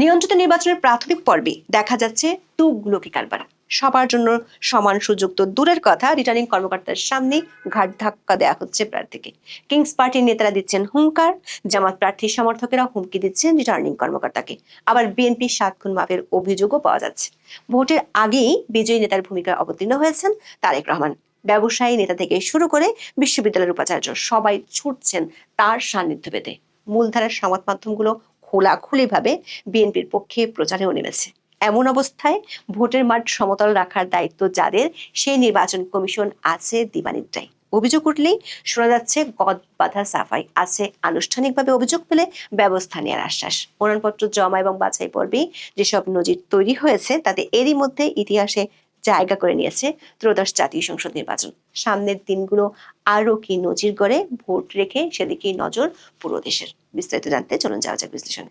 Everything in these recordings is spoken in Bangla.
নিয়ন্ত্রিত নির্বাচনের প্রাথমিক পর্বে দেখা যাচ্ছে তুগলকি কারবার। সবার জন্য সমান সুযোগ তো দূরের কথা রিটার্নিং কর্মকর্তার সামনে ঘাট ধাক্কা দেওয়া হচ্ছে প্রার্থীকে। কিংস পার্টির নেতারা দিচ্ছেন হুঙ্কার, জামাত প্রার্থীর সমর্থকেরা হুমকি দিচ্ছেন রিটার্নিং কর্মকর্তাকে। আবার বিএনপি সাত খুন মাপের অভিযোগও পাওয়া যাচ্ছে। ভোটের আগেই বিজয়ী নেতার ভূমিকায় অবতীর্ণ হয়েছেন তারেক রহমান। ব্যবসায়ী নেতা থেকে শুরু করে বিশ্ববিদ্যালয়ের উপাচার্য সবাই ছুটছেন তার সান্নিধ্য পেতে। মূলধারার সংবাদ মাধ্যমগুলো খোলাখুলিভাবে বিএনপির পক্ষে প্রচারেও নেমেছে। এমন অবস্থায় ভোটের মাঠ সমতল রাখার দায়িত্ব যাদের, সেই নির্বাচন কমিশন আছে দিবানিদ্রায়। অভিযোগ উঠলেই শোনা যাচ্ছে, গদ বাধা সাফাই আছে। আনুষ্ঠানিকভাবে অভিযোগ পেলে ব্যবস্থা নেওয়ার আশ্বাস। প্রণয়নপত্র জমা এবং বাছাই পর্বে যেসব নজির তৈরি হয়েছে, তাতে এরই মধ্যে ইতিহাসে জায়গা করে নিয়েছে ত্রয়োদশ জাতীয় সংসদ নির্বাচন। সামনের দিনগুলো আরও কি নজির গড়ে ভোট রেখে সেদিকেই নজর পুরো দেশের। বিস্তারিত জানতে চলুন যাওয়া যাক বিশ্লেষণে।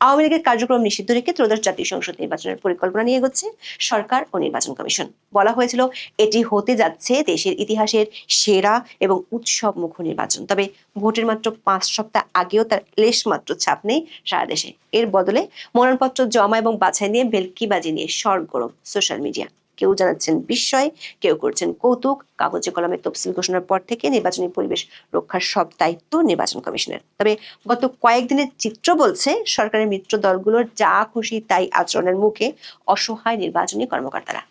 আওয়ামী লীগের কার্যক্রম নিষিদ্ধ রেখে ত্রয়োদশ জাতীয় সংসদ নির্বাচনের পরিকল্পনা নিয়ে এগোচ্ছে সরকার ও নির্বাচন কমিশন। বলা হয়েছিল, এটি হতে যাচ্ছে দেশের ইতিহাসের সেরা এবং উৎসব মুখ নির্বাচন। তবে ভোটের মাত্র পাঁচ সপ্তাহ আগেও তার লেশ মাত্র ছাপ নেই সারা দেশে। এর বদলে মনোনয়নপত্র জমা এবং বাছাই নিয়ে বেলকিবাজি নিয়ে সরগরম সোশ্যাল মিডিয়া কেউ জানাচ্ছেন বিস্ময়, কেউ করছেন কৌতুক। কাগজে কলমে তফসিল ঘোষণার পর থেকে নির্বাচনী পরিবেশ রক্ষার সব দায়িত্ব নির্বাচন কমিশনের। তবে গত কয়েকদিনের চিত্র বলছে, সরকারের মিত্র দলগুলোর যা খুশি তাই আচরণের মুখে অসহায় নির্বাচনী কর্মকর্তারা।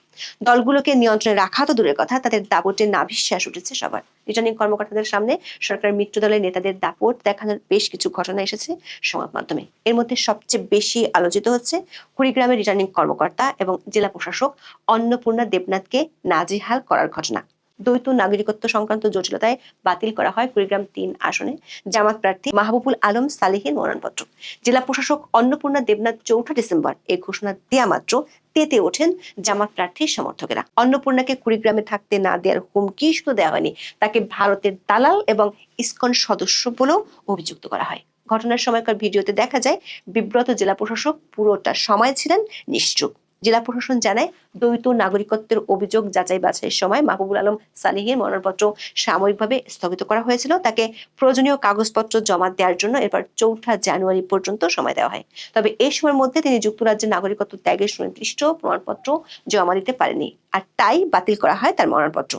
দলগুলোকে নিয়ন্ত্রণে রাখা তো দূরের কথা, তাদের দাপটে নাভিশ্বাস উঠেছে সবার। রিটার্নিং কর্মকর্তাদের সামনে সরকার মিত্র দলের নেতাদের দাপট দেখানোর বেশ কিছু ঘটনা এসেছে সংবাদ মাধ্যমে। এর মধ্যে সবচেয়ে বেশি আলোচিত হচ্ছে কুড়িগ্রামের রিটার্নিং কর্মকর্তা এবং জেলা প্রশাসক অন্নপূর্ণা দেবনাথকে নাজেহাল করার ঘটনা। দ্বৈত নাগরিকত্ব সংক্রান্ত জটিলতায় বাতিল করা হয় কুড়িগ্রাম তিন আসনে। জামাত প্রার্থী মাহবুবুল আলম সালিহের মনোনয়নপত্র। জেলা প্রশাসক অন্নপূর্ণা দেবনাথ চৌঠা ডিসেম্বর এই ঘোষণা দেয়া মাত্র তেতে ওঠেন জামাত প্রার্থীর সমর্থকেরা। অন্নপূর্ণাকে কুড়িগ্রামে থাকতে না দেওয়ার হুমকি শুধু দেওয়া হয়নি, তাকে ভারতের দালাল এবং ইস্কন সদস্য বলেও অভিযুক্ত করা হয়। ঘটনার সময়কার ভিডিওতে দেখা যায়, বিব্রত জেলা প্রশাসক পুরোটা সময় ছিলেন নিশ্চুপ। জেলা প্রশাসন জানায়, দ্বৈত নাগরিকত্বের অভিযোগ যাচাই বাছাইয়ের সময় মাহবুবুল আলম সালিহের মনোনয়নপত্র সাময়িকভাবে স্থগিত করা হয়েছিল। তাকে প্রয়োজনীয় কাগজপত্র জমা দেওয়ার জন্য এরপর চৌঠা জানুয়ারি পর্যন্ত সময় দেওয়া হয়। তবে এই সময়ের মধ্যে তিনি যুক্তরাজ্যের নাগরিকত্ব ত্যাগের সুনির্দিষ্ট প্রমাণপত্র জমা দিতে পারেনি আর তাই বাতিল করা হয় তার মনোনয়নপত্র।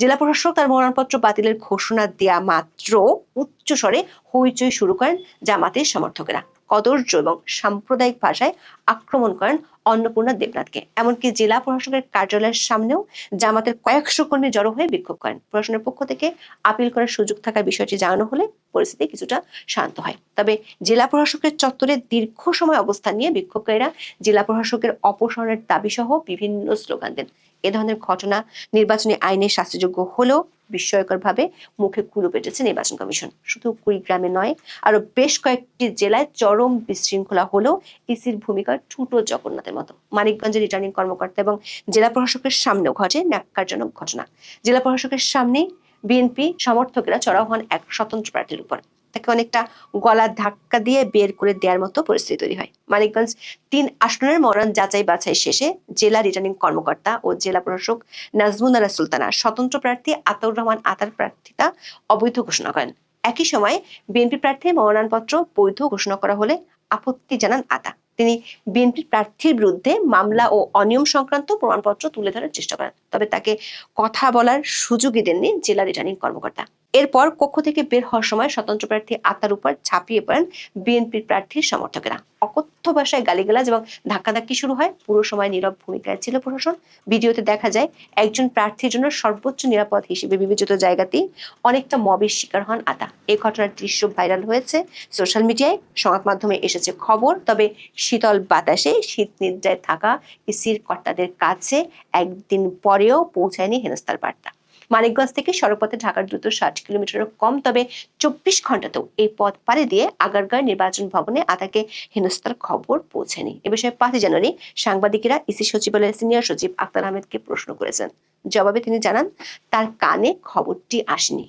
জেলা প্রশাসক তার মনোনয়নপত্র বাতিলের ঘোষণা দেয়া মাত্র উচ্চস্বরে হইচই শুরু করেন জামাতের সমর্থকেরা। কদর্য এবং সাম্প্রদায়িক ভাষায় আক্রমণ করেন অন্নপূর্ণা দেবনাথকে। এমনকি জেলা প্রশাসকের কার্যালয়ের সামনেও জামাতের কয়েকশো কর্মী জড়ো হয়ে বিক্ষোভ করেন। প্রশাসনের পক্ষ থেকে আপিল করার সুযোগ থাকার বিষয়টি জানানো হলে পরিস্থিতি কিছুটা শান্ত হয়। তবে জেলা প্রশাসকের চত্বরে দীর্ঘ সময় অবস্থান নিয়ে বিক্ষোভকারীরা জেলা প্রশাসকের অপসারণের দাবি সহ বিভিন্ন স্লোগান দেন। এ ধরনের ঘটনা নির্বাচনী আইনে শাস্তিযোগ্য হলেও বিস্ময়করভাবে মুখে কুলো পেটেছে নির্বাচন কমিশন। শুধু কুড়িগ্রামে নয় আরও বেশ কয়েকটি জেলায় চরম বিশৃঙ্খলা হলেও ইসির ভূমিকা ঠুটো জগন্নাথের মতো। মানিকগঞ্জের রিটার্নিং কর্মকর্তা এবং জেলা প্রশাসকের সামনেও ঘটে ন্যাক্কারজনক ঘটনা। জেলা প্রশাসকের সামনে বিএনপি সমর্থকেরা চড়াও হন এক স্বতন্ত্র প্রার্থীর উপর। তাকে অনেকটা গলা ধাক্কা দিয়ে বের করে দেওয়ার মতো পরিস্থিতি তৈরি হয়। মানিকগঞ্জ তিন আসনের মরণ যাচাই বাছাই শেষে জেলা রিটার্নিং কর্মকর্তা ও জেলা প্রশাসক নাজমুনারা সুলতানা স্বতন্ত্র প্রার্থী আতাউর রহমান আতার প্রার্থিতা অবৈধ ঘোষণা করেন। একই সময় বিএনপি প্রার্থী মনোনয়নপত্র বৈধ ঘোষণা করা হলে আপত্তি জানান আতা। তিনি বিএনপি প্রার্থীর বিরুদ্ধে মামলা ও অনিয়ম সংক্রান্ত প্রমাণপত্র তুলে ধরার চেষ্টা করেন, তবে তাকে কথা বলার সুযোগই দেননি জেলা রিটার্নিং কর্মকর্তা। এরপর কক্ষ থেকে বের হওয়ার সময় স্বতন্ত্র প্রার্থী আতার উপর ছাপিয়ে পড়েন বিএনপির প্রার্থীর সমর্থকেরা। অকথ্য ভাষায় গালিগালাজ এবং ধাক্কাধাক্কি শুরু হয়। পুরো সময় নীরব ভূমিকায় ছিল প্রশাসন। ভিডিওতে দেখা যায়, একজন প্রার্থীর জন্য সর্বোচ্চ নিরাপদ হিসেবে বিবেচিত জায়গাতেই অনেকটা মবের শিকার হন আতা। এই ঘটনার দৃশ্য ভাইরাল হয়েছে। সোশ্যাল মিডিয়ায় সংবাদ মাধ্যমে এসেছে খবর, তবে শীতল বাতাসে শীত নিদ্রায় থাকা ইসির কর্তাদের কাছে একদিন পরেও পৌঁছায়নি হেনস্তার বার্তা। মানিকগঞ্জ থেকে সড়কপথে ঢাকার দ্রুত ষাট কিলোমিটারও কম, তবে চব্বিশ ঘন্টাতেও এই পথ পাড়ি দিয়ে আগারগাঁও নির্বাচন ভবনে আতাকে হেনস্থার খবর পৌঁছেনি। এ বিষয়ে পাঁচই জানুয়ারি সাংবাদিকেরা ইসি সচিবালয়ের সিনিয়র সচিব আক্তার আহমেদকে প্রশ্ন করেছেন। জবাবে তিনি জানান, তার কানে খবরটি আসেনি।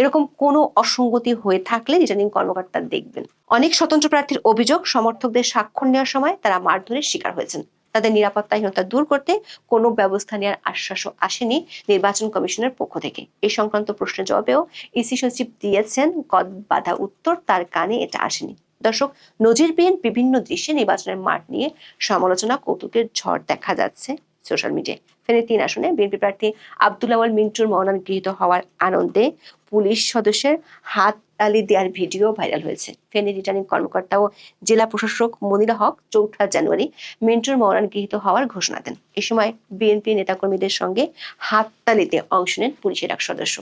এরকম কোনো অসঙ্গতি হয়ে থাকলে রিটার্নিং কর্মকর্তা দেখবেন। অনেক স্বতন্ত্র প্রার্থীর অভিযোগ, সমর্থকদের স্বাক্ষর নেওয়ার সময় তারা মারধরের শিকার হয়েছেন। তাদের নিরাপত্তাহীনতা দূর করতে কোনো ব্যবস্থা নেওয়ার আশ্বাসও আসেনি নির্বাচন কমিশনের পক্ষ থেকে। এই সংক্রান্ত প্রশ্নের জবাবেও ইসি সচিব দিয়েছেন গদ বাধা উত্তর তার কানে এটা আসেনি। দর্শক, নজিরবিহীন বিভিন্ন দৃশ্যে নির্বাচনের মাঠ নিয়ে সমালোচনা, কৌতুকের ঝড় দেখা যাচ্ছে সোশ্যাল মিডিয়ায়। ফেনী তিন আসনে বিএনপি প্রার্থী আব্দুল মিন্টুর মনোনয়ন গৃহীত হওয়ার আনন্দে পুলিশ সদস্যের হাত তালি দেওয়ার ভিডিও ভাইরাল হয়েছে। ফেনী রিটার্নিং কর্মকর্তা ও জেলা প্রশাসক মনিরা হক চৌঠা জানুয়ারি মিন্টুর মরণ গৃহীত হওয়ার ঘোষণা দেন। এ সময় বিএনপি নেতাকর্মীদের সঙ্গে হাততালিতে অংশ নেন পুলিশের এক সদস্য।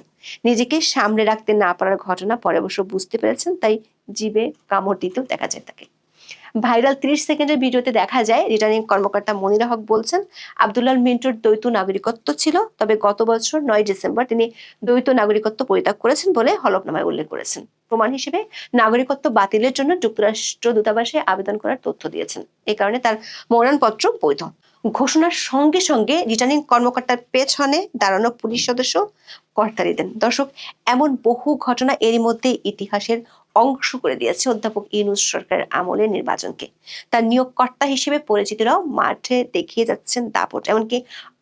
নিজেকে সামনে রাখতে না পারার ঘটনা পরে অবশ্য বুঝতে পেরেছেন, তাই জীবে কামড় দিতেও দেখা যায় তাকে। ভাইরাল ত্রিশ সেকেন্ডের ভিডিওতে দেখা যায় রিটার্নিং কর্মকর্তা মনিরা হক বলছেন, আবদুল্লাহ মিন্টুর দ্বৈত নাগরিকত্ব ছিল, তবে গত বছর নয় ডিসেম্বর তিনি দ্বৈত নাগরিকত্ব পরিত্যাগ করেছেন বলে হলফনামায় উল্লেখ করেছেন। প্রমাণ হিসেবে, নাগরিকত্ব বাতিলের জন্য যুক্তরাষ্ট্র দূতাবাসে আবেদন করার তথ্য দিয়েছেন। এই কারণে তার মনোনয়নপত্র বৈধ। ঘোষণার সঙ্গে সঙ্গে রিটার্নিং কর্মকর্তার পেছনে দাঁড়ানো পুলিশ সদস্য করতালি দেন। দর্শক, এমন বহু ঘটনা এরই মধ্যে ইতিহাসের অংশ করে দিয়েছে অধ্যাপক ইউনুস সরকারের আমলে নির্বাচনকে। তার নিয়োগকর্তা হিসেবে পরিচিতরাও মাঠে দেখিয়ে যাচ্ছেন দাপট, এমনকি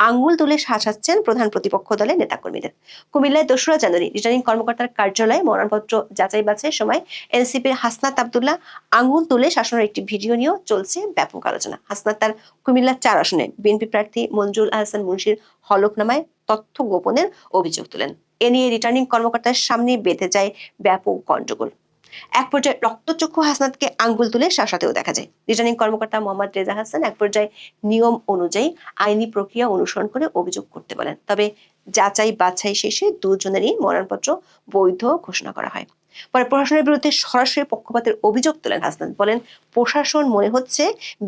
আঙ্গুল তুলে সাজাচ্ছেন প্রধান প্রতিপক্ষ দলের নেতাকর্মীদের। কুমিল্লায় দোসরা জানুয়ারি রিটার্নিং কর্মকর্তার কার্যালয়ে মনোনয়নপত্র যাচাই বাছাইয়ের সময় এনসিপির হাসনাত আবদুল্লাহ আঙ্গুল তুলে শাসনের একটি ভিডিও নিয়েও চলছে ব্যাপক আলোচনা। হাসনাত তার কুমিল্লা চার আসনে বিএনপি প্রার্থী মঞ্জুল আহসান মুন্সির হলফনামায় তথ্য গোপনের অভিযোগ তোলেন। এ নিয়ে রিটার্নিং কর্মকর্তার সামনে বেঁধে যায় ব্যাপক গণ্ডগোল। এক পর্যায়ে রক্তচক্ষু হাসনাতকে আঙ্গুল তুলে শাসাতেও দেখা যায়। রিটার্নিং কর্মকর্তা মোহাম্মদ রেজা হাসান এক পর্যায়ে নিয়ম অনুযায়ী আইনি প্রক্রিয়া অনুসরণ করে অভিযোগ করতে বলেন। তবে যাচাই বাছাই শেষে দুজনেরই মনোনয়নপত্র বৈধ ঘোষণা করা হয়। পরে প্রশাসনের বিরুদ্ধে সরাসরি পক্ষপাতের অভিযোগ তোলেন হাসনাত। বলেন, প্রশাসন মনে হচ্ছে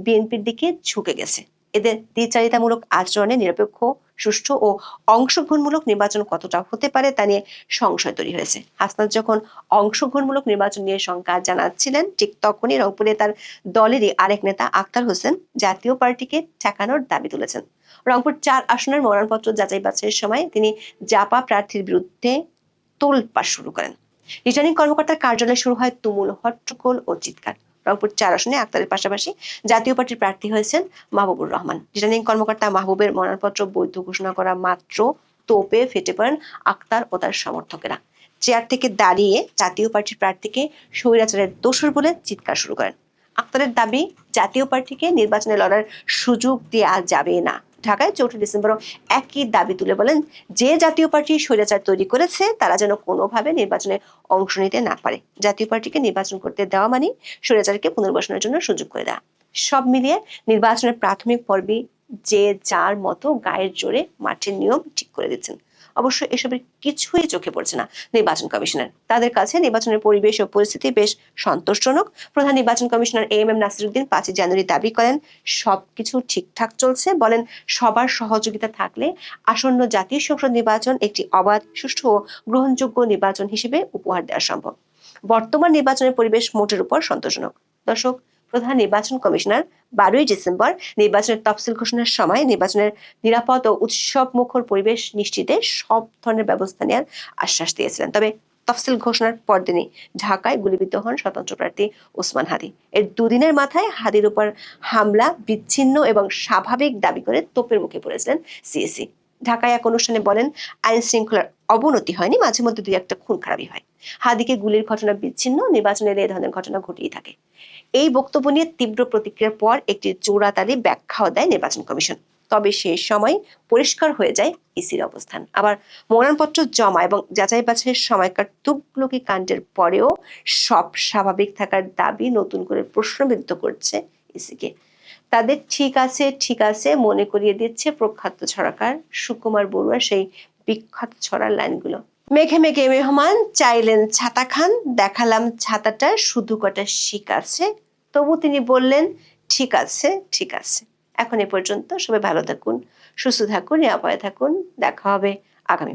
বিএনপির দিকে ঝুঁকে গেছে। এদের দ্বিচারিতামূলক আচরণে নিরপেক্ষ সুষ্ঠু ও অংশগ্রহণমূলক নির্বাচন কতটা হতে পারে তা নিয়ে সংশয় তৈরি হয়েছে। হাসনাত যখন অংশগ্রহণমূলক নির্বাচন নিয়ে শঙ্কা জানাচ্ছিলেন, ঠিক তখনই রংপুরে তার দলেরই আরেক নেতা আক্তার হোসেন জাতীয় পার্টিকে ঠেকানোর দাবি তুলেছেন। রংপুর চার আসনের মনোনয়নপত্র যাচাই বাছাইয়ের সময় তিনি জাপা প্রার্থীর বিরুদ্ধে তোলপাড় শুরু করেন। রিটার্নিং কর্মকর্তার কার্যালয়ে শুরু হয় তুমুল হট্টগোল ও চিৎকার। রংপুর চার আসনে আক্তারের পাশাপাশি জাতীয় পার্টির প্রার্থী হয়েছেন মাহবুবুর রহমান। রিটার্নিং কর্মকর্তা মাহবুবের মনোনয়নপত্র বৈধ ঘোষণা করা মাত্র তোপে ফেটে পড়েন আক্তার ও তার সমর্থকেরা। চেয়ার থেকে দাঁড়িয়ে জাতীয় পার্টির প্রার্থীকে স্বৈরাচারের দোষর বলে চিৎকার শুরু করেন। আক্তারের দাবি, জাতীয় পার্টিকে নির্বাচনে লড়ার সুযোগ দেওয়া যাবে না। ঢাকায় চৌঠা ডিসেম্বরও একই দাবি তুলে বলেন, যে জাতীয় পার্টি স্বৈরাচার তৈরি করেছে, তারা যেন কোনোভাবে নির্বাচনে অংশ নিতে না পারে। জাতীয় পার্টিকে নির্বাচন করতে দেওয়া মানে স্বৈরাচারকে পুনর্বাসনের জন্য সুযোগ করে দেওয়া। সব মিলিয়ে নির্বাচনের প্রাথমিক পর্বে যে যার মতো গায়ের জোরে মাঠের নিয়ম ঠিক করে দিচ্ছেন। অবশ্য এসবের কিছুই চোখে পড়ছে না। নির্বাচন কমিশনার তাদের কাছে নির্বাচনের পরিবেশ ও পরিস্থিতি বেশ সন্তোষজনক। প্রধান নির্বাচন কমিশনার এম এম নাসিরুদ্দিন পাঁচই জানুয়ারি দাবি করেন, সবকিছু ঠিকঠাক চলছে। বলেন, সবার সহযোগিতা থাকলে আসন্ন জাতীয় সংসদ নির্বাচন একটি অবাধ, সুষ্ঠু ও গ্রহণযোগ্য নির্বাচন হিসেবে উপহার দেওয়া সম্ভব। বর্তমান নির্বাচনের পরিবেশ মোটের উপর সন্তোষজনক। দর্শক প্রধান নির্বাচন কমিশনার বারোই ডিসেম্বর নির্বাচনের তফসিল ঘোষণার সময় নির্বাচনের নিরাপদ ও উৎসব মুখর পরিবেশ নিশ্চিতে সব ধরনের ব্যবস্থা নেওয়ার আশ্বাস দিয়েছিলেন। তবে তফসিল ঘোষণার পরদিনই ঢাকায় গুলিবিদ্ধ হন স্বতন্ত্র প্রার্থী ওসমান হাদি। এর দুদিনের মাথায় হাদির উপর হামলা, বিচ্ছিন্ন এবং স্বাভাবিক দাবি করে তোপের মুখে পড়েছিলেন সিএসি। ঢাকায় এক অনুষ্ঠানে বলেন, আইন শৃঙ্খলার অবনতি হয়নি, মাঝে মধ্যে দুই একটা খুন খারাপই হয়। হাদিকে গুলির ঘটনা বিচ্ছিন্ন নির্বাচনের এ ধরনের ঘটনা ঘটিয়ে থাকে। এই বক্তব্য নিয়ে তীব্র প্রতিক্রিয়ার পর একটি জোড়াতালি ব্যাখ্যাও দেয় নির্বাচন কমিশন। তবে সে সময় পরিষ্কার হয়ে যায় ইসির অবস্থান। আবার মনোনয়নপত্র জমা এবং যাচাই বাছাইয়ের সময়কার তুগলকি কাণ্ডের পরেও সব স্বাভাবিক থাকার দাবি নতুন করে প্রশ্নবিদ্ধ করছে ইসিকে। তাদের ঠিক আছে ঠিক আছে মনে করিয়ে দিচ্ছে প্রখ্যাত ছড়াকার সুকুমার বড়ুয়া সেই বিখ্যাত ছড়ার লাইনগুলো। মেঘে মেঘে মেহমান চাইলেন ছাতা খান, দেখালাম ছাতাটা, শুধু কটা শিক আছে। তবু তিনি বললেন, ঠিক আছে ঠিক আছে। এখন এ পর্যন্ত সবাই ভালো থাকুন, সুস্থ থাকুন, নিরাপদে থাকুন, দেখা হবে আগামী